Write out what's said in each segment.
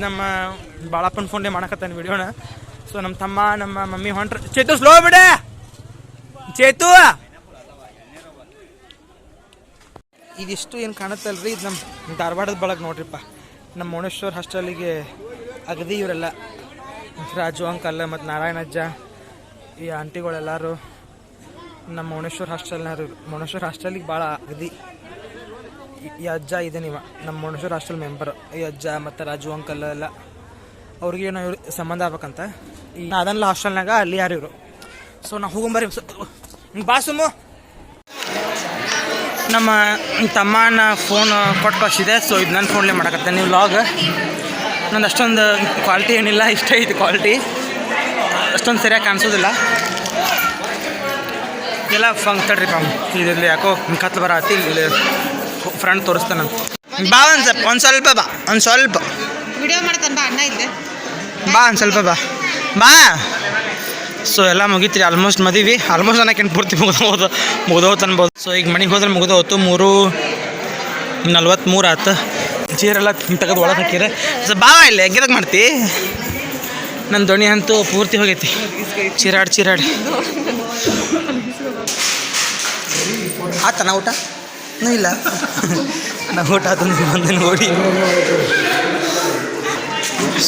ನಮ್ಮ ಬಾಳಪ್ಪನ ಫೋನ್ಲೆ ಮಾಡಕತ್ತಾನ ವಿಡಿಯೋನ ಸೊ ನಮ್ಮ ತಮ್ಮ ನಮ್ಮ ಮಮ್ಮಿ ಹೊಂಟ್ರ ಚೇತು ಸ್ಲೋ ಬಿಡ ಚೇತು ಇದಿಷ್ಟು ಏನು ಕಾಣುತ್ತಲ್ರಿ? ಇದು ನಮ್ಮ ಧಾರವಾಡದ ಬಳಗ ನೋಡ್ರಿಪ್ಪ. ನಮ್ಮ ಮೌನೇಶ್ವರ್ ಹಾಸ್ಟೆಲಿಗೆ ಅಗದಿ ಇವರೆಲ್ಲ. ರಾಜು, ಅಂಕಲ್ ಮತ್ತು ನಾರಾಯಣಜ್ಜ ಈ ಆಂಟಿಗಳೆಲ್ಲರೂ. ನಮ್ಮ ಮೌನೇಶ್ವರ್ ಹಾಸ್ಟೆಲ್ನವ್ರು, ಮೌನೇಶ್ವರ್ ಹಾಸ್ಟೆಲಿಗೆ ಭಾಳ ಅಗದಿ. ಈ- ಅಜ್ಜ ಇದೆ ನೀವ ನಮ್ಮ ಮೌನೇಶ್ವರ್ ಹಾಸ್ಟೆಲ್ ಮೆಂಬರ್. ಈ ಅಜ್ಜ ಮತ್ತು ರಾಜು, ಅಂಕಲ್ ಎಲ್ಲ. ಅವ್ರಿಗೆ ಏನೋ ಇವ್ರು ಸಂಬಂಧ ಆಗ್ಬೇಕಂತ. ಈ ಅದನ್ನೆಲ್ಲ ಹಾಸ್ಟೆಲ್ನಾಗ ಅಲ್ಲಿ ಯಾರು ಇವರು? ಸೊ ನಾವು ಹೋಗೊಂಬರ್ರಿ ಬಾ ಸುಮ್ಮು ನಮ್ಮ ತಮ್ಮನ ಫೋನ್ ಕೊಟ್ಟು ಕಳಿಸಿದೆ. ಸೊ ಇದು ನನ್ನ ಫೋನ್ಲೇ ಮಾಡಕತ್ತೆ ನೀವು ಲಾಗ್ ನಂದು ಅಷ್ಟೊಂದು ಕ್ವಾಲಿಟಿ ಏನಿಲ್ಲ. ಇಷ್ಟ ಐತಿ ಕ್ವಾಲಿಟಿ ಅಷ್ಟೊಂದು ಸರಿಯಾಗಿ ಕಾಣಿಸೋದಿಲ್ಲ. ಎಲ್ಲ ಫಂಗ್ ತಡ್ರಿ ಪಾಮ್ ಇದಿರಲಿ ಯಾಕೋ ಕತ್ಲು ಬರತ್ತಿ ಇಲ್ಲಿ ಫ್ರಂಟ್ ತೋರಿಸ್ತಾನ. ಬಾ ಒಂದು ಸ್ವಲ್ಪ ಒಂದು ಸ್ವಲ್ಪ ಬಾ ಒಂದು ಸ್ವಲ್ಪ. ವಿಡಿಯೋ ಮಾಡ್ತಾನೆ ಬಾ ಅಣ್ಣ ಇದ್ದೆ. ಬಾ ಒಂದು ಸ್ವಲ್ಪ ಬಾ. ಬಾ. ಸೊ ಎಲ್ಲ ಮುಗೀತ್ರಿ. ಆಲ್ಮೋಸ್ಟ್ ಮದುವೆ. ಆಲ್ಮೋಸ್ಟ್ ಅನ್ನೋಕ್ಕಿಂತ ಪೂರ್ತಿ ಮುಗ್ದೋದು ಮುಗಿದೋತ ಅನ್ಬೋದು. ಸೊ ಈಗ ಮನೆಗೆ ಹೋದ್ರೆ ಮುಗ್ದೋತು ಮೂರು ನಲ್ವತ್ತ್ಮೂರು ಆತು. ಚೀರೆಲ್ಲ ತೆಗೆದು ಒಳಗೆ ಹಾಕಿದ್ರೆ ಸೊ ಬಾ ಇಲ್ಲ ಹೆಂಗಿದಾಗ ಮಾಡ್ತಿ? ನನ್ನ ದೋಣಿ ಅಂತೂ ಪೂರ್ತಿ ಹೋಗೈತಿ. ಚೀರಾಡಿ ಚೀರಾಡಿ. ಆತನ ಊಟ? ಇಲ್ಲ. ನಾ ಊಟ ಆತಂದು ಬಂದು ನೋಡಿ.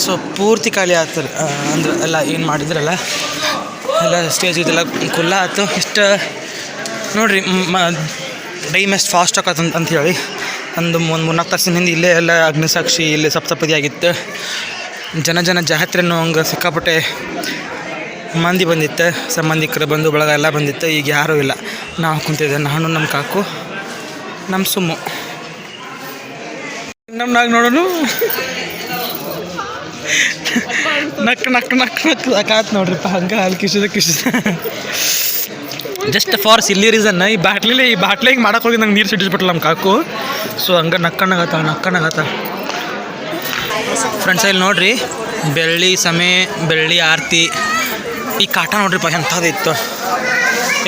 ಸೊ ಪೂರ್ತಿ ಖಾಲಿ ಆಯ್ತು ಅಂದ್ರೆ ಎಲ್ಲ ಏನು ಮಾಡಿದ್ರಲ್ಲ? ಎಲ್ಲ ಸ್ಟೇಜ್ ಇದೆಲ್ಲ ಕುಲ್ಲ ಆಯ್ತು ಇಷ್ಟು, ನೋಡಿರಿ, ಮ ಟೈಮ್ ಎಷ್ಟು ಫಾಸ್ಟ್ ಆಗತ್ತೆ ಅಂತ ಹೇಳಿ. ಒಂದು ಒಂದು ಮೂರ್ನಾಲ್ಕು ತಾಸಿನ ಹಿಂದೆ ಇಲ್ಲೇ ಎಲ್ಲ ಅಗ್ನಿಸಾಕ್ಷಿ ಇಲ್ಲಿ ಸಪ್ತಪದಿ ಆಗಿತ್ತು. ಜನ ಜನ ಜಾತ್ರೆ ಹಂಗೆ ಸಿಕ್ಕಾಪಟ್ಟೆ ಮಂದಿ ಬಂದಿತ್ತು. ಸಂಬಂಧಿಕರು ಬಂಧು ಬಳಗ ಎಲ್ಲ ಬಂದಿತ್ತು. ಈಗ ಯಾರೂ ಇಲ್ಲ. ನಾವು ಕುಂತಿದ್ದೆ. ನಾನು ನಮ್ಮ ಕಾಕು ನಮ್ಮ ಸುಮ್ಮು. ನಮ್ಮ ನಾಗ ನೋಡೋನು? ನಕ್ ನಕ್ ನಕ್ ನಕ್. ಸಾಕಾತ್ ನೋಡ್ರಿಪ್ಪ, ಹಂಗೆ ಅಲ್ಲಿ ಕಿಶದ ಕಿಶದ. ಜಸ್ಟ್ ಫಾರ್ ಸಿಲ್ಲಿ ರೀಸನ್ ಈ ಬಾಟ್ಲಿಲಿ ಈ ಬಾಟ್ಲಿಗೆ ಮಾಡಕ್ಕೆ ಹೋಗಿ ನಂಗೆ ನೀರು ಸಿಡಿಸ್ಬಿಟ್ಲ ನಮ್ಮ ಕಾಕು. ಸೊ ಹಂಗೆ ನಕ್ಕಣ್ಣಾಗತ್ತ ನಕ್ಕಣ್ಣಾಗತ್ತ ಫ್ರೆಂಡ್ಸ್ ಇಲ್ಲಿ ನೋಡ್ರಿ, ಬೆಳ್ಳಿ ಸಮೆ, ಬೆಳ್ಳಿ ಆರತಿ. ಈ ಕಾಟ ನೋಡ್ರಿಪ್ಪ ಎಂಥದಿತ್ತು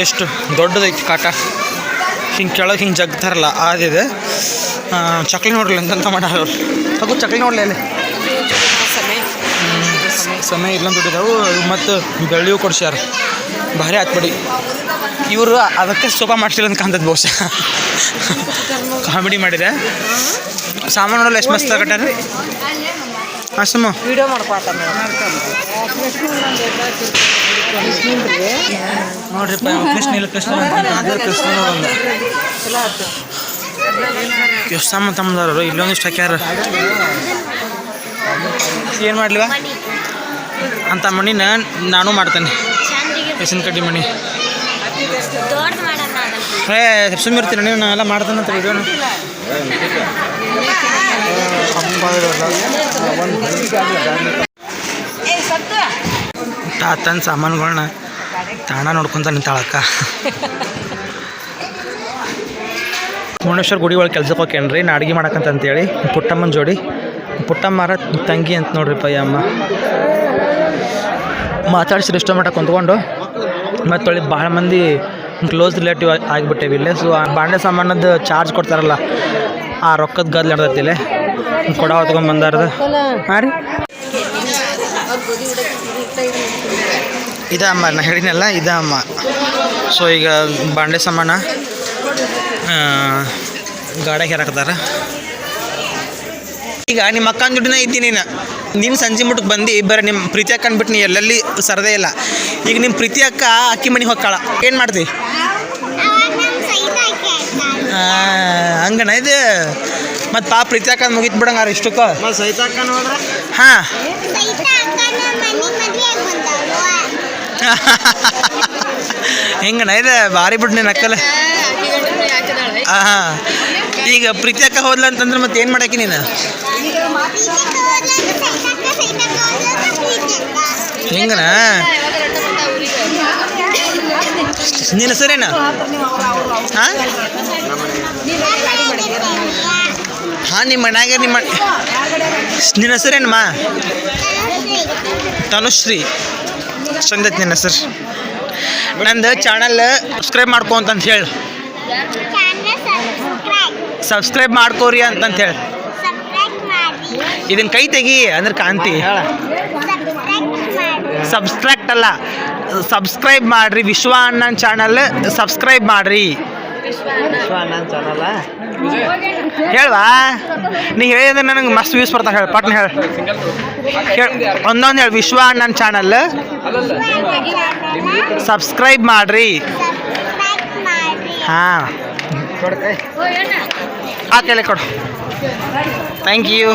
ಎಷ್ಟು ದೊಡ್ಡದೈತಿ ಕಾಟ. ಹಿಂಗೆ ಕೆಳಗೆ ಹಿಂಗೆ ಜಗ್ತಾರಲ್ಲ ಆದಿದೆ ಚಕ್ಲಿ ನೋಡ್ರಿ ಎಂತ ಮಾಡ್ಯಾರ ಅದು ಹಾಗೂ ಚಕ್ಲಿ ನೋಡಲಿ ಅಲ್ಲಿ ಸಮಯ ಇಲ್ಲಂತ ದುಡಿದವು ಮತ್ತು ಬೆಳ್ಳಿಯೂ ಕೊಡ್ಸ್ಯಾರ. ಭಾರಿ ಹಾಕ್ಬಿಡಿ ಇವರು ಅದಕ್ಕೆ ಸೋಪ ಮಾಡ್ಸಿಲ್ಲ ಅಂತ ಕಾಣ್ತದೆ ಬಹುಶಃ. ಕಾಮಿಡಿ ಮಾಡಿದೆ. ಸಾಮಾನು ನೋಡಲ್ಲ ಎಷ್ಟು ಮಸ್ತ್ ಕಟ್ಟಾರ ಹಾಂ ಸುಮ್ಮ. ವಿಡಿಯೋ ಮಾಡ್ಕೊತ ಕೃಷ್ಣ ಇಲ್ಲ ಕೃಷ್ಣ ಅದೇ ಕೃಷ್ಣ ಒಂದು. ಎಷ್ಟು ಸಾಮಾನು ತಮ್ಮದಾರ ಇಲ್ಲೊಂದಿಷ್ಟು ಹಾಕ್ಯಾರ? ಏನು ಮಾಡ್ಲಿವ? ಅಂತ ಮಣ್ಣಿನ ನಾನು ಮಾಡ್ತೇನೆ. ಹೆಸನ್ ಕಡ್ಡಿ ಮಣಿ. ಏ ಸುಮ್ಮಿರ್ತೀನಿ ನೀವು ನಾನೆಲ್ಲ ಮಾಡ್ತೇನೆ ಅಂತ ಇದು ತಾತನ ಸಾಮಾನುಗಳನ್ನ ತಾಣ ನೋಡ್ಕೊಂತ ನಿಂತಾಳಕ್ಕ. ಮುರುಡೇಶ್ವರ ಗುಡಿ ಒಳಗೆ ಕೆಲ್ಸಕ್ಕೆ ಹೋಗ್ಯಾನ್ರಿ ನಾ ಅಡುಗೆ ಮಾಡಕ್ಕಂತ ಅಂತೇಳಿ ಪುಟ್ಟಮ್ಮನ ಜೋಡಿ. ಪುಟ್ಟಮ್ಮರ ತಂಗಿ ಅಂತ ನೋಡ್ರಿ ಪಯ್ಯಮ್ಮ ಅಮ್ಮ. ಮಾತಾಡ್ಸಿರಿ ಶ್ರೇಷ್ಠ ಮಟ್ಟ ಕುಂತ್ಕೊಂಡು. ಮತ್ತು ಒಳ್ಳೆ ಭಾಳ ಮಂದಿ ಕ್ಲೋಸ್ ರಿಲೇಟಿವ್ ಆಗಿಬಿಟ್ಟೇವಿ ಇಲ್ಲೇ. ಸೊ ಆ ಬಾಂಡೆ ಸಾಮಾನದ್ದು ಚಾರ್ಜ್ ಕೊಡ್ತಾರಲ್ಲ, ಆ ರೊಕ್ಕದ ಗದ್ಲ ನಡ್ದೈತಿ ಇಲ್ಲೇ. ಕೊಡ ಹೊತ್ಕೊಂಡ್ ಬಂದಾರದ ಹಾಂ ರೀ. ಇದ ಅಮ್ಮ, ನಾ ಹೇಳಿನಲ್ಲ ಇದ ಅಮ್ಮ. ಸೊ ಈಗ ಬಾಂಡೆ ಸಾಮಾನ ಗಾಡಿಗೆ ಹೇರಾಕತ್ತಾರ ಈಗ ನಿಮ್ಮ ಅಕ್ಕನ ದುಡ್ಡಿನ ಇದ್ದೀನಿ ನೀನು. ನಿಮ್ಮ ಸಂಜೆ ಮುಟ್ಟಕ್ಕೆ ಬಂದು ಇಬ್ಬರ ನಿಮ್ಮ ಪ್ರೀತಿ ಅಕ್ಕ ಅಂದ್ಬಿಟ್ಟು ನೀ ಎಲ್ಲೆಲ್ಲಿ ಸರದೇ ಇಲ್ಲ. ಈಗ ನಿಮ್ಮ ಪ್ರೀತಿ ಅಕ್ಕ ಅಕ್ಕಿ ಮನೆಗೆ ಹೋಗ್ಕಾಳ ಏನು ಮಾಡ್ತಿ ಹಂಗಣ ಇದು. ಮತ್ತು ಪಾ ಪ್ರೀತಿ ಅಕ್ಕ ಮುಗಿತ್ ಬಿಡಂಗಾರ ಇಷ್ಟಕ್ಕ. ಹಾಂ. ಹೆಂಗಣ ಇದೆ? ಭಾರಿ ಬಿಡ್ ನೀನು ಅಕ್ಕಲ್ಲ ಹಾಂ. ಈಗ ಪ್ರೀತಿ ಅಕ್ಕ ಹೋದ್ಲ ಅಂತಂದ್ರೆ ಮತ್ತೆ ಏನು ಮಾಡಾಕಿ ನೀನು? ಹೆಂಗನ? ನಿನ್ನ ಸರಿನಾ? ಹಾಂ ಹಾಂ ನಿಮ್ಮ ಮನ್ಯಾಗ ನಿಮ್ಮ ನಿನ್ನ ಹೆಸರೇನಮ್ಮ? ತನುಶ್ರೀ ಚಂದತ್ ನಿನ್ನ ಹೆಸರು. ನಂದು ಚಾನಲ್ ಸಬ್ಸ್ಕ್ರೈಬ್ ಮಾಡ್ಕೊ ಅಂತಂತ ಹೇಳಿ. ಸಬ್ಸ್ಕ್ರೈಬ್ ಮಾಡ್ಕೋರಿ ಅಂತಂತ ಹೇಳಿ. ಇದನ್ನ ಕೈ ತೆಗಿ ಅಂದ್ರೆ ಕಾಂತಿ ಹೇಳ. ಸಬ್ಸ್ಟ್ರಾಕ್ಟ್ ಅಲ್ಲ. ಸಬ್ಸ್ಕ್ರೈಬ್ ಮಾಡ್ರಿ. ವಿಶ್ವ ಅಣ್ಣನ ಚಾನಲ್ ಸಬ್ಸ್ಕ್ರೈಬ್ ಮಾಡ್ರಿ. ವಿಶ್ವ ಅಣ್ಣನ ಚಾನಲ್ ಹೇಳ್ವಾ? ನೀ ಹೇಳಿದ್ರೆ ನನಗೆ ಮಸ್ತ್ ವ್ಯೂಸ್ ಬರ್ತಾ ಹೇಳಿ. ಪಟ್ನ ಹೇಳಿ. ಹೇಳಿ. ಒಂದೊಂದು ಹೇಳಿ. ವಿಶ್ವ ಅಣ್ಣನ ಚಾನಲ್ ಸಬ್ಸ್ಕ್ರೈಬ್ ಮಾಡ್ರಿ. ಹಾಂ. ಆ ಕೊಡು. ಥ್ಯಾಂಕ್ ಯು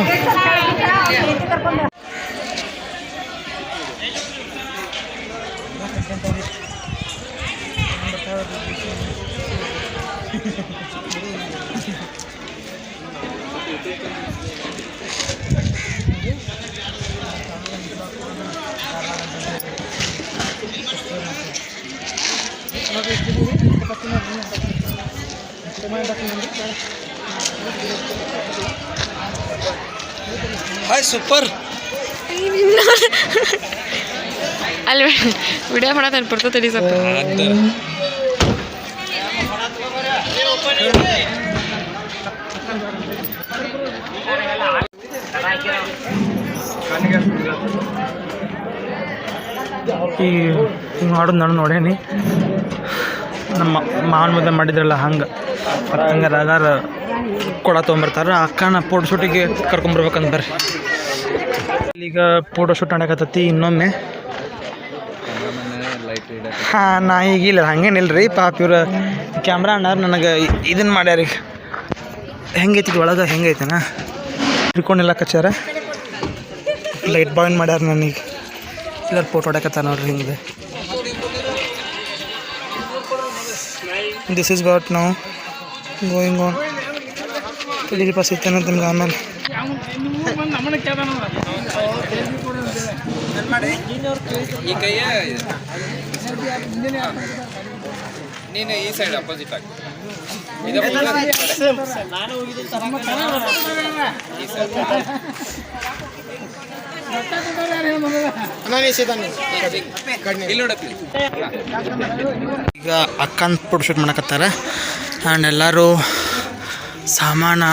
ಹಾಯ್ ಸೂಪರ್ ಅಲ್ಲಿ ವಿಡಿಯೋ ಮಾಡತ್ತೆ ಬರ್ತೈತೆ ಸ್ವಲ್ಪ ಈ ಹಿಂಗೆ ಮಾಡೋದು ನಾನು ನೋಡೇನಿ. ನಮ್ಮ ಮಾವನ ಮದುವೆ ಮಾಡಿದ್ರಲ್ಲ ಹಂಗೆ. ಹಂಗೆ ರಾಗಾರ ಕೊಡ ತೊಗೊಂಬರ್ತಾರೆ. ಅಕ್ಕನ ಫೋಟೋ ಶೂಟಿಗೆ ಕರ್ಕೊಂಬರ್ಬೇಕಂತ ಬರ್ರಿ. ಈಗ ಫೋಟೋ ಶೂಟ್ ಮಾಡಕತ್ತತಿ ಇನ್ನೊಮ್ಮೆ. ಹಾಂ, ನಾ ಈಗ ಇಲ್ಲ ಹಂಗೇನಿಲ್ಲ ರೀ ಪಾಪ ಇವ್ರು ಕ್ಯಾಮ್ರಾ ಅಣ್ಣಾರು ನನಗೆ ಇದನ್ನು ಮಾಡ್ಯಾರ ಈಗ. ಹೆಂಗೈತಿ ಒಳಗೆ, ಹೆಂಗೈತನ? ಇಟ್ಕೊಂಡಿಲ್ಲ ಕಚ್ಚಾರ. ಲೈಟ್ ಬಾಯ್ನ್ ಮಾಡ್ಯಾರ ನನಗೆ. ಎಲ್ಲರೂ ಫೋಟೋ ಹೊಡಕತ್ತ ನೋಡ್ರಿ ಹಿಂಗೆ ದಿಸ್ ಇಸ್ ವಾಟ್ ನಾವು ಗೋಯಿಂಗ್ ಆನ್ ಇಲ್ಲಿ ಪಾಸ್ ಇತ್ತೇನೆ ನಿಮ್ಗೆ ಆಮೇಲೆ ನೀನು ಈ ಸೈಡ್ ಅಪೋಸಿಟ್ ಈಗ ಅಕ್ಕನ ಫೋಟೋ ಶೂಟ್ ಆ್ಯಂಡ್ ಎಲ್ಲರೂ ಸಾಮಾನ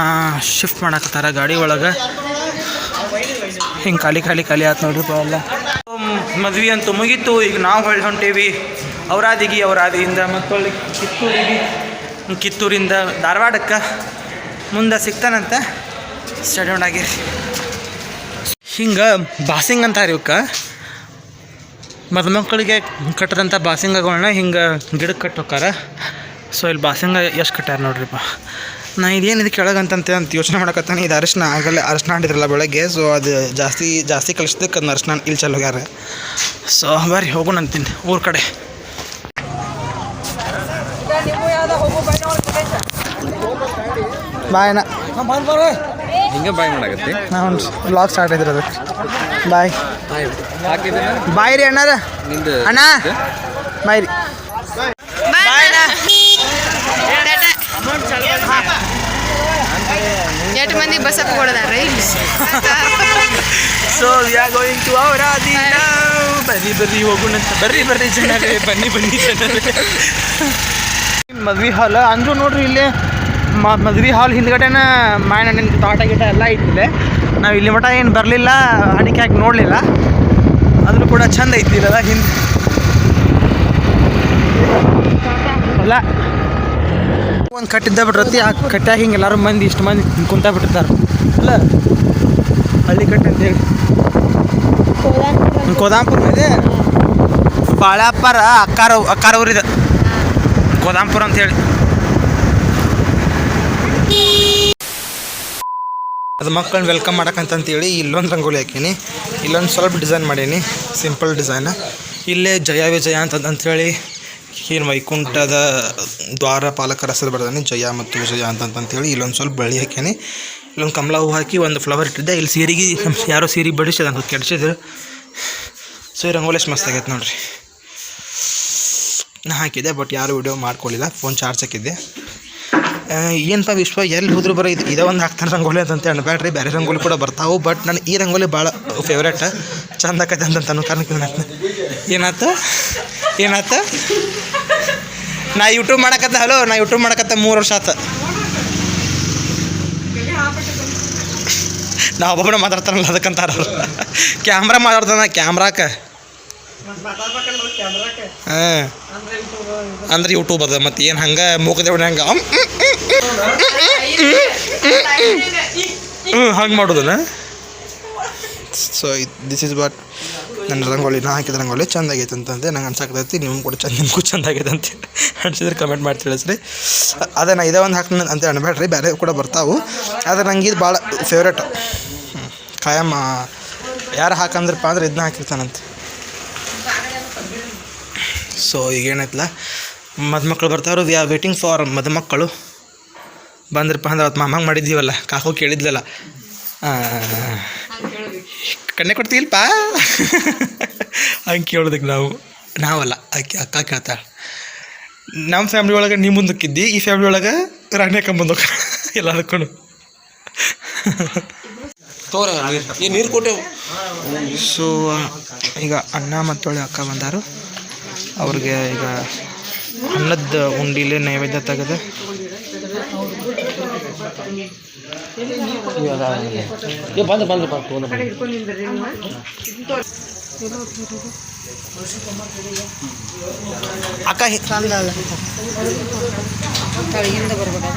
ಶಿಫ್ಟ್ ಮಾಡಕತ್ತಾರ ಗಾಡಿ ಒಳಗೆ. ಹಿಂಗೆ ಖಾಲಿ ಖಾಲಿ ಖಾಲಿ ಆಯ್ತು ನೋಡ್ರಿ ಎಲ್ಲ. ಮದ್ವೆ ಅಂತೂ ಮುಗೀತು, ಈಗ ನಾವು ಹೊಳ್ಳಿ ಹೊಂಟೇವಿ. ಅವರಾದಿಗಿ ಅವರಾದಿಯಿಂದ ಮತ್ತೊಳ್ಳಿ ಕಿತ್ತೂರಿಗೆ. ಕಿತ್ತೂರಿಂದ ಧಾರವಾಡಕ್ಕೆ ಮುಂದೆ ಸಿಗ್ತಾನಂತ ಸ್ಟೇಡಿಯಂ ಆಗಿರಿ ಹಿಂಗೆ ಬಾಸಿಂಗ್ ಅಂತ ಇವಕ್ಕೆ. ಮದುಮಕ್ಕಳಿಗೆ ಕಟ್ಟದಂಥ ಬಾಸಿಂಗಗಳನ್ನ ಹಿಂಗೆ ಗಿಡಕ್ಕೆ ಕಟ್ಟೋಕ್ಕಾರ ಸೊ ಇಲ್ಲಿ ಬಾಸಂಗ ಎಷ್ಟು ಕಟ್ಟಾರ ನೋಡ್ರಿಪ್ಪ ನಾ ಇದೇನು ಇದು ಕೆಳಗಂತಂತೆ ಅಂತ ಯೋಚನೆ ಮಾಡಕತ್ತಾನೆ. ಇದು ಅರಿಶಿನ ಆಗಲ್ಲ ಅರಿಶಿನ ಮಾಡಿದ್ರಲ್ಲ ಬೆಳಗ್ಗೆ. ಸೊ ಅದು ಜಾಸ್ತಿ ಜಾಸ್ತಿ ಕಲಿಸ್ದಕ್ಕೆ ಅದನ್ನ ಅರಿಶಿನ ಇಲ್ಲಿ ಚಲೋ ಹೋಗ್ಯಾರ ಸೊ ಬರ್ರಿ ಹೋಗೋಣ ಅಂತೀನಿ ಊರ ಕಡೆ. ಬಾಯ್ನ ಹಿಂಗೆ ಬಾಯ್ ಮಾಡಾಕತ್ತಿ? ನಾವು ಬ್ಲಾಗ್ ಸ್ಟಾರ್ಟ್ ಇದ್ರಿ ಅದಕ್ಕೆ ಬಾಯ್. ಬಾಯ್ ರೀ ಅಣ್ಣ ನಿಂದು ಅಣ್ಣ. ಬಾಯ್ ರೀ. ಎಷ್ಟು ಮಂದಿ ಬಸ್ ಹತ್ಕೊಡದಾರ ಇಲ್ಲಿ so we are going to hour ಬರ್ರಿ ಬರ್ರಿ, ಹೋಗೋಣ ಬರ್ರಿ ಬರ್ರಿ ಜನರೇ, ಬನ್ನಿ ಬನ್ನಿ ಜನರೇ. ಮದ್ವೆ ಹಾಲ್, ಅಂದ್ರು ನೋಡ್ರಿ ಇಲ್ಲಿ ಮದ್ವೆ ಹಾಲ್ ಹಿಂದ್ಗಡೆನ ನಿನ್ನ ತೋಟ ಗಿಟ ಎಲ್ಲ ಇತ್ತಿದೆ ನಾವು ಇಲ್ಲಿ ಮಟ ಏನು ಬರಲಿಲ್ಲ, ಅಡಿಕೆ ಹಾಕಿ ನೋಡಲಿಲ್ಲ. ಆದರೂ ಕೂಡ ಚಂದ ಐತಿ ಇಲ್ಲದ ಹಿಂದೆ. ಒಂದು ಕಟ್ಟಿದ್ದ ಬಿಟ್ರತಿ ಆ ಕಟ್ಟ್ಯಾಗ ಹಿಂಗೆ ಎಲ್ಲರೂ ಮಂದಿ ಇಷ್ಟು ಮಂದಿ ಕುಂತ ಬಿಟ್ಟಿರ್ತಾರೆ ಅಲ್ಲ ಹಳ್ಳಿ ಕಟ್ಟೆ ಅಂತೇಳಿ ಕೋದಾಂಪುರ ಇದೆ ಬಾಳಪ್ಪಾರ ಅಕ್ಕಾರ ಅಕ್ಕಾರ ಊರಿದೆ. ಕೋದಾಂಪುರ ಅಂತೇಳಿ ಅದು ಮಕ್ಕಳನ್ನ ವೆಲ್ಕಮ್ ಮಾಡಕ್ಕಂತಂತೇಳಿ ಇಲ್ಲೊಂದು ರಂಗೋಲಿ ಹಾಕೀನಿ. ಇಲ್ಲೊಂದು ಸ್ವಲ್ಪ ಡಿಸೈನ್ ಮಾಡೀನಿ. ಸಿಂಪಲ್ ಡಿಸೈನ್ ಇಲ್ಲೇ ಜಯ ವಿಜಯ ಅಂತ ಅಂತೇಳಿ ಏನು ವೈಕುಂಠದ ದ್ವಾರ ಪಾಲಕ ಹೆಸರು ಬರ್ತಾನೆ ಜಯ ಮತ್ತು ವಿಜಯ ಅಂತಂತಂತೇಳಿ ಇಲ್ಲೊಂದು ಸ್ವಲ್ಪ ಬಳ್ಳಿ ಹಾಕ್ಯಾನೆ. ಇಲ್ಲೊಂದು ಕಮಲ ಹೂ ಹಾಕಿ ಒಂದು ಫ್ಲವರ್ ಇಟ್ಟಿದ್ದೆ. ಇಲ್ಲಿ ಸೀರೆಗೆ ಯಾರೋ ಸೀರೆ ಬಡಿಸಿದ ಅಂತ ಕೆಡ್ಸಿದ್ರು. ಸೊ ರಂಗೋಲಿ ಎಷ್ಟು ಮಸ್ತ್ ಆಗೈತೆ ನೋಡಿರಿ. ನಾ ಹಾಕಿದ್ದೆ ಬಟ್ ಯಾರು ವಿಡಿಯೋ ಮಾಡ್ಕೊಳ್ಳಿಲ್ಲ ಫೋನ್ ಚಾರ್ಜ್ ಹಾಕಿದ್ದೆ. ಏನಪ್ಪ ವಿಶ್ವ ಎಲ್ಲಿ ಹೋದ್ರು ಬರೋ ಇದು ಇದೇ ಒಂದು ಹಾಕ್ತಾನೆ ರಂಗೋಲಿ ಅಂತ ಅನ್ಬೇಡ್ರಿ ಬೇರೆ ರಂಗೋಲಿ ಕೂಡ ಬರ್ತಾವೆ ಬಟ್ ನಾನು ಈ ರಂಗೋಲಿ ಭಾಳ ಫೇವ್ರೇಟ್ ಚಂದ ಆಕೈತೆ ಅಂತ ಅನ್ನೋ ಕಾರಣಕ್ಕೆ ಏನಾಯ್ತು ಏನಾತ? ನಾ ಯೂಟ್ಯೂಬ್ ಮಾಡಕತ್ತ ಹಲೋ, ನಾ ಯೂಟ್ಯೂಬ್ ಮಾಡಕತ್ತ ಮೂರು ವರ್ಷ ಆತ. ನಾ ಒಬ್ಬೊಬ್ಬನ ಮಾತಾಡ್ತಾನಲ್ಲ, ಅದಕ್ಕಂತಾರ ಕ್ಯಾಮ್ರಾ ಮಾತಾಡ್ತಾನ ಕ್ಯಾಮ್ರಾಕ ಹಾಂ. ಅಂದ್ರೆ ಯೂಟ್ಯೂಬ್ ಅದ, ಮತ್ತೆ ಏನು ಹಂಗೆ ಮೂಕದೇವ್ ಹಂಗೆ ಹ್ಞೂ ಹಂಗೆ ಮಾಡೋದಲ್ಲ ಸೊ ದಿಸ್ ಇಸ್ ವಾಟ್ ನನ್ನ ರಂಗೋಲಿ, ನಾ ಹಾಕಿದ ರಂಗೋಲಿ ಚಂದ ಆಗೈತೆ ಅಂತಂದೆ. ನಂಗೆ ಅನ್ಸಾಕತೈತಿ ನಿಮ್ಗೆ ಕೂಡ ಚೆಂದ, ನಿಮಗೂ ಚಂದ ಆಗೈತೆ ಅಂತ ಅನ್ಸಿದ್ರೆ ಕಮೆಂಟ್ ಮಾಡಿ ತಿಳಿಸ್ರಿ ಅದೇ ನಾ ಇದೇ ಒಂದು ಹಾಕ್ತೀನಿ ಅಂತ ಅನ್ಬೇಡ್ರಿ, ಬೇರೆ ಕೂಡ ಬರ್ತಾವೆ. ಆದರೆ ನಂಗೆ ಇದು ಭಾಳ ಫೇವ್ರೇಟ್ ಖಾಯಂ ಯಾರು ಹಾಕಂದ್ರಪ್ಪ ಅಂದ್ರೆ ಇದನ್ನ ಹಾಕಿರ್ತಾನಂತೆ. ಸೊ ಈಗ ಮದುಮಕ್ಕಳು ಬರ್ತಾವ್ರು ವಿ ಆರ್ ವೇಟಿಂಗ್ ಫಾರ್ ಮದುಮಕ್ಕಳು ಬಂದ್ರಪ್ಪ ಅಂದ್ರೆ ಅವತ್ತು ಮಾಮಂಗೆ ಮಾಡಿದ್ದೀವಲ್ಲ, ಕಾಕು ಕೇಳಿದ್ಲಲ್ಲ. ಆ, ಕನ್ನೆ ಕೊಡ್ತೀವಿಲ್ಪ ಹಂಗೆ ಕೇಳೋದಕ್ಕೆ ನಾವು. ನಾವಲ್ಲ ಆಕೆ ಅಕ್ಕ ಕೇಳ್ತಾಳೆ ನಮ್ಮ ಫ್ಯಾಮ್ಲಿ ಒಳಗೆ ನೀ ಮುಂದಕ್ಕಿದ್ದಿ ಈ ಫ್ಯಾಮ್ಲಿ ಒಳಗೆ ರಾಣಿ ಅಕ್ಕ ಎಲ್ಲ ಎಲ್ಲದಕ್ಕೂ ತೋರ ಈ ನೀರು ಕೊಟ್ಟೆವು. ಸೊ ಈಗ ಅಣ್ಣ ಮತ್ತೊಳ್ಳೆ ಅಕ್ಕ ಬಂದಾರು. ಅವ್ರಿಗೆ ಈಗ ಅನ್ನದ ಉಂಡಿಲೆ ನೈವೇದ್ಯ ತೆಗೆದು ಬಂದು ಬಂದು ಬಂದು ಅಕ್ಕ ಬರ್ಬೇಕದ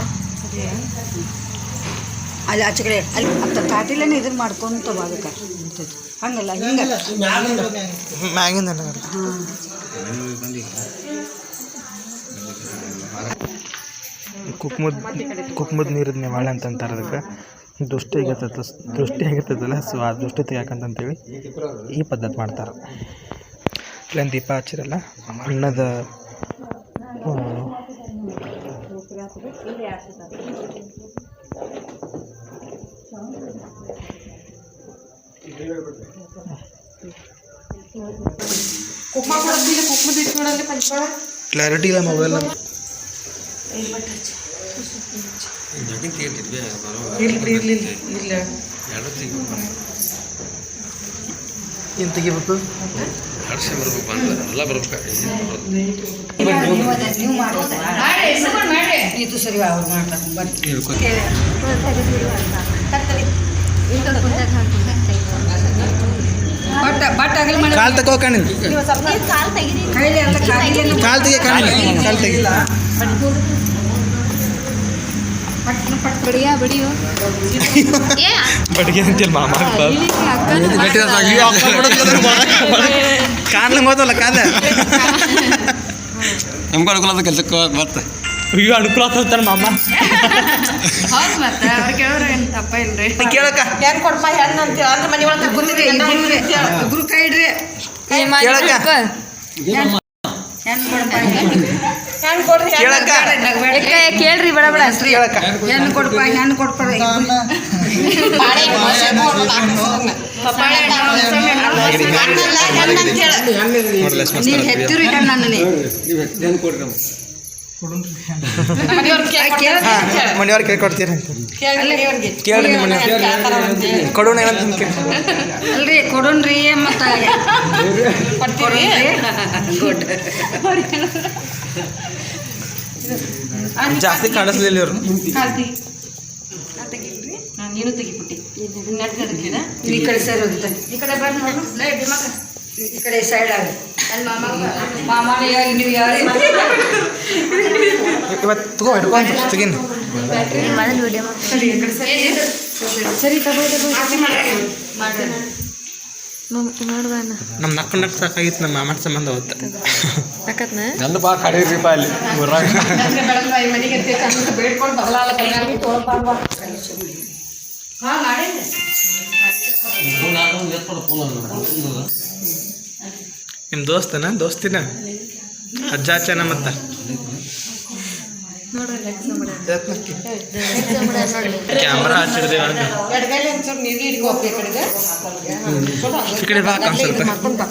ಅಲ್ಲಿ ಆಚೆ ಕಡೆ ಅಲ್ಲಿ ಅಂತ ತಾಟಿಲೇನೆ ಇದನ್ನ ಮಾಡ್ಕೊಂತ ಬಾಬಕ ಹಂಗಲ್ಲ ಹಿಂಗ. ಮ್ಯಾಗಿಂದ ಹಾಂ ಕುಕ್ಮುದ್ ಕುಕ್ಮದ ನೀರಿನ ನೆವಾಳೆ ಅಂತ ಅಂತಾರೆ ಅದಕ್ಕೆ. ದೃಷ್ಟಿ ಆಗಿರ್ತೈತೆ ದೃಷ್ಟಿ ಆಗಿರ್ತೈತಲ್ಲ ಸೊ ಆ ದೃಷ್ಟಿ ತೆಗಿಯಾಕಂತಂತೇಳಿ ಈ ಪದ್ಧತಿ ಮಾಡ್ತಾರೆ. ಇಲ್ಲೇನು ದೀಪ ಹಚ್ಚಿರಲ್ಲ ಅಣ್ಣದ ಕ್ಲಾರಿಟಿ ಇಲ್ಲ ಮೊಬೈಲ್ ಏನು ತೆಗಿಬೇಕು? ಎಲ್ಲ ಬರ್ಬೇಕು. ನೀವು ಮಾಡೋದ ಇದು ಸರಿ ಅವ್ರು ಮಾಡ್ತಾರೆ. ಬಟ್ ಬಟ್ ಆಗಲಿ ಮಾಡಿ. ಕಾಲು ತಗೋ ಕಣ್ಣಿನ. ಕೈಲಿ ಎಲ್ಲ ತೆಗಿ ಕಾಲು ತೆಗಿ ಬಡಿಯಾ ಬಡಿಯೋ. ಬಡಿಗೆ ಅಂತಿಲ್ಲ ಮಾಮ ಕಾಣ್ಲಂಗೆ ಹೋದಲ್ಲ ಕಾದ ನಮ್ಗೆ ಅನುಕೂಲ ಕೆಲಸಕ್ಕೆ ಹೋಗಕ್ಕೆ ಬರ್ತೆ ಅಯ್ಯೋ ಅನುಕೂಲ ಆಗ್ತಾನೆ ಮಾಮ. ಹೌದು ಮತ್ತೆ ಅವ್ರು ಕೇಳಿದ್ರೆ ಏನು ತಪ್ಪ ಇಲ್ರಿ ಕೇಳಕ್ಕ. ಹೆಣ್ಣು ಕೊಡಪ್ಪ ಹೆಣ್ಣು ಅಂತ ಅಂದ್ರೆ ಮನೆ ಒಳಗೆ ಕುಂದ್ರಿ ಇಬ್ರು ಕೈ ಇಡ್ರಿ. ಕೇಳಕ್ಕ. ಹೆಣ್ಣು ಕೊಡ್ರಿ ಕೇಳಕ್ಕ? ಕೇಳ್ರಿ ಬಡ ಬಡ. ಕೇಳಕ್ಕ ಹೆಣ್ಣು ಕೊಡಪ್ಪ ಹೆಣ್ಣು ಕೊಡ್ಪ ನೋಡ್ಲ? ನೀನು ಹೆತ್ತಿರು ಹೆಣ್ಣು ಅನ್ನಿ ಮನೆಯವ್ರು ಕೇಳ್ಕೊಡ್ತೀರಿ. ಅಂತ ಕೇಳ್ರಿ ಮನೆಯವ್ರು ಕೊಡೋಣ ಏನಂತ ಕೇಳಿ ಅಲ್ರಿ ಕೊಡೋಣ್ರಿ ಮತ್ತ ಜಾಸ್ತಿ ಕಾಣಿಸ್ಲಿಲ್ಲ ಇವ್ರು. ನೀನು ತೆಗಿಬಿಟ್ಟಿ. ಈ ಕಡೆ ಹೋಗುತ್ತೆ. ಈ ಕಡೆ ಬಂದು ನೋಡು. ಈ ಕಡೆ ಸೈಡ್ ಆಗ ಮಾಮ ಯಾರು ನೀವು ಯಾರು ಇವತ್ತು ತಗೋ ಹಿಡ್ಕೊಂಡು ತೆಗೀನಿ. ನಮ್ಮ ನಕ್ಕ ನಕ್ಕ ಸಾಕಾಗಿತ್ತು ನಮ್ಮ ಮಾಮನ ಸಂಬಂಧ ಬಾ ಕಡೀರಿಪ್ಪ ಅಲ್ಲಿ ಊರಾಗ. ನಿಮ್ಮ ದೋಸ್ತನ ದೋಸ್ತಿನ? ಅಜ್ಜ ಅಚ್ಚನ ಮತ್ತ? ಕ್ಯಾಮ್ರಾ ಹಚ್ಚಿಡ್ದೇವ ಈ ಕಡೆ ಬಾ. ಅಕ್ಕ ಒಂದ್. ಸ್ವಲ್ಪ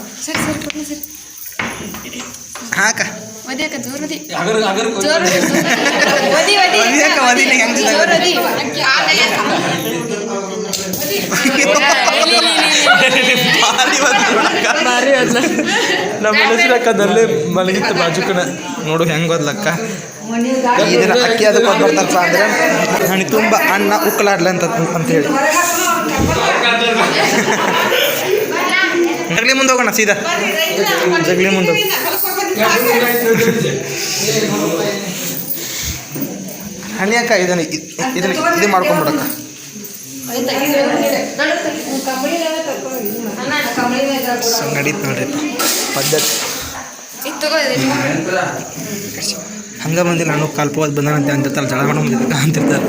ಹಾಕ ಒದಿಯಕ್ಕ ಜೋರ್ ಒದಿ ಜೋರ್ ಒದಿಯಕ್ಕ ಹೆಂಗ್ ಜೋರ್ ನಮ್ಮ ಮನಸ್ಸಿರಕ್ಕದಲ್ಲೇ ಮಲಗಿತ್ತು ಬಾಜುಕನ. ನೋಡು ಹೆಂಗ್ ಓದ್ಲಕ್ಕ ಇದನ್ನ ಅಕ್ಕಿ ಅದು ಓದ್ ಬರ್ತಾರಪ್ಪ ಅಂದ್ರೆ ಹಣಿ ತುಂಬ ಅಣ್ಣ ಉಕ್ಕಲಾಡ್ಲ ಅಂತ ಅಂತ ಹೇಳಿ. ಜಗಲಿ ಮುಂದೆ ಹೋಗೋಣ ಸೀದಾ. ಜಗಲಿ ಮುಂದೆ ಹೋಗಿ. ಹಣಿ ಅಕ್ಕ ಇದನ್ನ ಇದ್- ಇದನ್ನ ಇದು ಮಾಡ್ಕೊಂಬಿಡಕ್ಕ. ನಡೀತು ನೋಡ್ರಿ ಪದ್ಧತಿ. ಇತ್ತು ತಗೋ ಇದು. ಹಂಗ ಬಂದಿಲ್ಲ ನಾನು ಕಲ್ಪೋದ್ ಬಂದಾನಂತೆ ಅಂತಿರ್ತಾರೆ ಜಗಳ ಮಾಡೋ ಅಂತಿರ್ತಾರೆ.